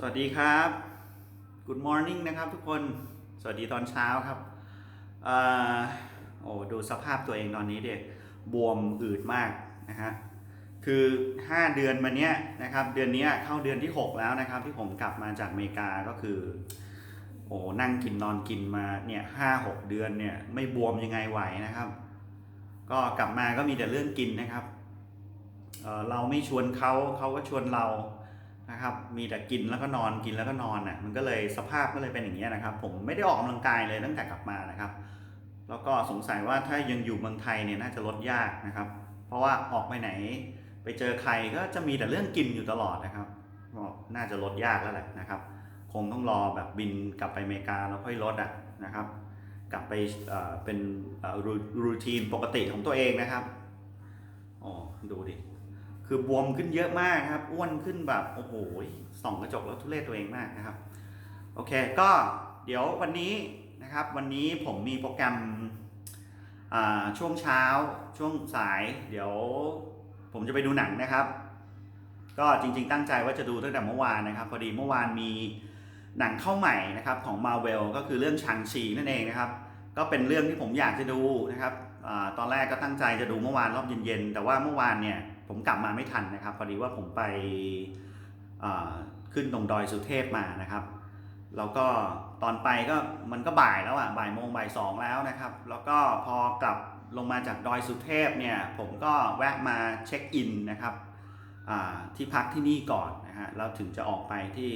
สวัสดีครับ Good morning นะครับทุกคน สวัสดีตอนเช้าครับอโอ้ดูสภาพตัวเองตอนนี้เด็กบวมอืดมากนะฮะ คือ 5 เดือนมาเนี้ยนะครับ เดือนนี้เข้าเดือนที่ 6 แล้วนะครับ ที่ผมกลับมาจากอเมริกาก็คือ โอ้นั่งกินนอนกินมาเนี่ยห้าหกเดือนเนี่ยไม่บวมยังไงไหวนะครับ ก็กลับมาก็มีแต่เรื่องกินนะครับเเราไม่ชวนเขาเขาก็ชวนเรา นะครับ มีแต่กินแล้วก็นอนกินแล้วก็นอนอะมันก็เลยสภาพก็เลยเป็นอย่างนี้นะครับ ผมไม่ได้ออกกำลังกายเลยตั้งแต่กลับมานะครับ แล้วก็สงสัยว่าถ้ายังอยู่เมืองไทยเนี่ยน่าจะลดยากนะครับ เพราะว่าออกไปไหน ไปเจอใครก็จะมีแต่เรื่องกินอยู่ตลอดนะครับก็น่าจะลดยากแล้วแหละนะครับ คงต้องรอแบบบินกลับไปอเมริกาแล้วค่อยลดอะนะครับ กลับไปเป็นรูทีนปกติของตัวเองนะครับอ๋อดูดิ คือบวมขึ้นเยอะมากครับ อ้วนขึ้นแบบโอ้โหส่องกระจกแล้วทุเรศตัวเองมากนะครับ โอเคก็เดี๋ยววันนี้นะครับ วันนี้ผมมีโปรแกรมช่วงเช้าช่วงสาย เดี๋ยวผมจะไปดูหนังนะครับ ก็จริงๆตั้งใจว่าจะดูตั้งแต่เมื่อวานนะครับ พอดีเมื่อวานมีหนังเข้าใหม่นะครับของ Marvel ก็คือเรื่องชังชีนั่นเองนะครับ ก็เป็นเรื่องที่ผมอยากจะดูนะครับอตอนแรกก็ตั้งใจจะดูเมื่อวานรอบเย็นๆแต่ว่าเมื่อวานเนี่ย ผมกลับมาไม่ทันนะครับ พอดีว่าผมไปขึ้นตรงดอยสุเทพมานะครับ แล้วก็ตอนไปก็มันก็บ่ายแล้วอะบ่ายโมงบ่ายสองแล้วนะครับ แล้วก็พอกลับลงมาจากดอยสุเทพเนี่ยผมก็แวะมาเช็คอินนะครับที่พักที่นี่ก่อนนะฮะแล้วถึงจะออกไปที่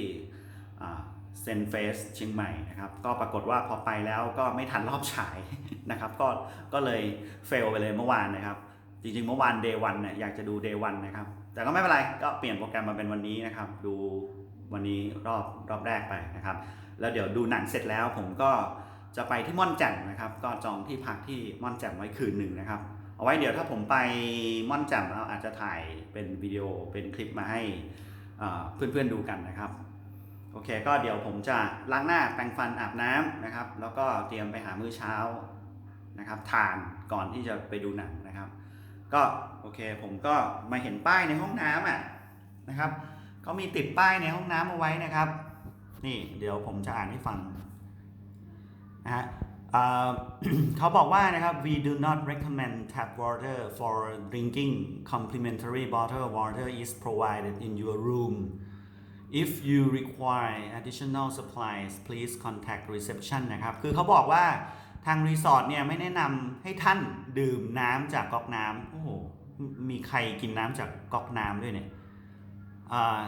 เซนเฟสเชียงใหม่นะครับ ก็ปรากฏว่าพอไปแล้วก็ไม่ทันรอบฉายนะครับ ก็ก็เลยเฟลไปเลยเมื่อวานนะครับ จริงๆเมื่อวานเดย์วันเนี่ยอยากจะดูเดย์วันนะครับ แต่ก็ไม่เป็นไรก็เปลี่ยนโปรแกรมมาเป็นวันนี้นะครับ ดูวันนี้รอบรอบแรกไปนะครับ แล้วเดี๋ยวดูหนังเสร็จแล้วผมก็จะไปที่ม่อนแจ่มนะครับ ก็จองที่พักที่ม่อนแจ่มไว้คืนหนึ่งนะครับ เอาไว้เดี๋ยวถ้าผมไปม่อนแจ่มแล้วอาจจะถ่ายเป็นวิดีโอเป็นคลิปมาให้เพื่อนๆดูกันนะครับโอเคก็เดี๋ยวผมจะล้างหน้าแปรงฟันอาบน้ำนะครับ แล้วก็เตรียมไปหามื้อเช้านะครับ ทานก่อนที่จะไปดูหนังนะครับ ก็โอเค ผมก็มาเห็นป้ายในห้องน้ำอะนะครับเขามีติดป้ายในห้องน้ำเอาไว้นะครับ นี่เดี๋ยวผมจะอ่านให้ฟังนะฮะเอ่อเขาบอกว่านะครับ we do not recommend tap water for drinking complimentary bottled water is provided in your room if you require additional supplies please contact reception นะครับ คือเขาบอกว่า ทางรีสอร์ทเนี่ยไม่แนะนำให้ท่านดื่มน้ำจากก๊อกน้ำโอ้โหมีใครกินน้ำจากก๊อกน้ำด้วยเนี่ย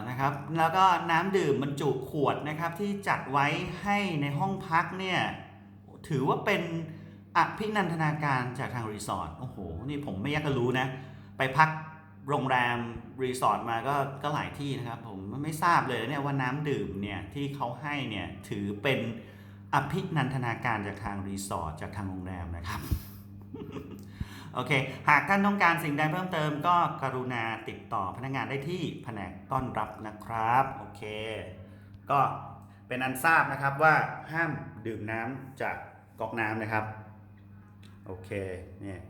นะครับแล้วก็น้ำดื่มบรรจุขวดนะครับที่จัดไว้ให้ในห้องพักเนี่ยถือว่าเป็นอภินันทนาการจากทางรีสอร์ทโอ้โหนี่ผมไม่อยากจะรู้นะไปพักโรงแรมรีสอร์ทมาก็ก็หลายที่นะครับผมไม่ทราบเลยเนี่ยว่าน้ำดื่มเนี่ยที่เขาให้เนี่ยถือเป็น อภินันทนาการจากทางรีสอร์ทจากทางโรงแรมนะครับ โอเค หากท่านต้องการสิ่งใดเพิ่มเติมก็กรุณาติดต่อพนักงานได้ที่แผนกต้อนรับนะครับ โอเค ก็เป็นอันทราบนะครับว่าห้ามดื่มน้ำจากก๊อกน้ำนะครับ โอเค เนี่ย